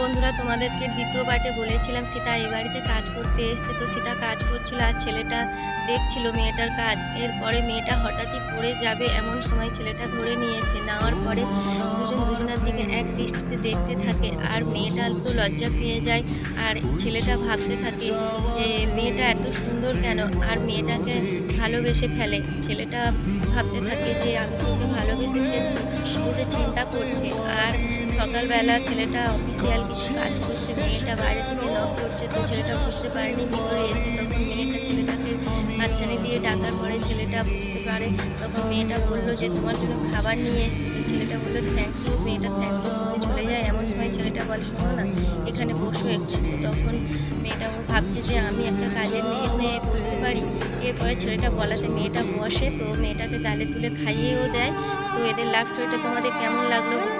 বন্ধুরা, তোমাদেরকে দ্বিতীয় পার্টে বলেছিলাম, সীতা এই বাড়িতে কাজ করতে এসছে। তো সীতা কাজ করছিল আর ছেলেটা দেখছিল মেয়েটার কাজ। এরপরে মেয়েটা হঠাৎই পড়ে যাবে এমন সময় ছেলেটা ধরে নিয়েছে। নেওয়ার পরে দুজন দুজনের দিকে এক দৃষ্টিতে দেখতে থাকে আর মেয়েটা তো লজ্জা পেয়ে যায় আর ছেলেটা ভাবতে থাকে যে মেয়েটা এত সুন্দর কেন? আর মেয়েটাকে ভালোবেসে ফেলে। ছেলেটা ভাবতে থাকে যে আমি তোকে ভালোবেসে ফেলছি চিন্তা করছে। আর সকালবেলা ছেলেটা অফিসিয়াল কিছু কাজ করছে মেয়েটা বাইরে থেকে নক করছে তো ছেলেটা বুঝতে পারেনি ভিতরে এসে তখন মেয়েটা ছেলেটাকে বাচ্চানি দিয়ে ডাকার পরে ছেলেটা বুঝতে পারে। তখন মেয়েটা বলল যে, তোমার জন্য খাবার নিয়ে এসেছি। ছেলেটা বলল থ্যাংক ইউ মেয়েটা থ্যাংক ইউ চলে যায়। এমন সময় ছেলেটা বলে, শোনো না, এখানে বসো একটু। তখন মেয়েটা ভাবছে যে, আমি একটা কাজের মেয়ে বসতে পারি। এরপরে ছেলেটা বলাতে মেয়েটা বসে তো মেয়েটাকে গালে তুলে খাইয়েও দেয়। তো এদের লাভ স্টোরিটা তোমাদের কেমন লাগল?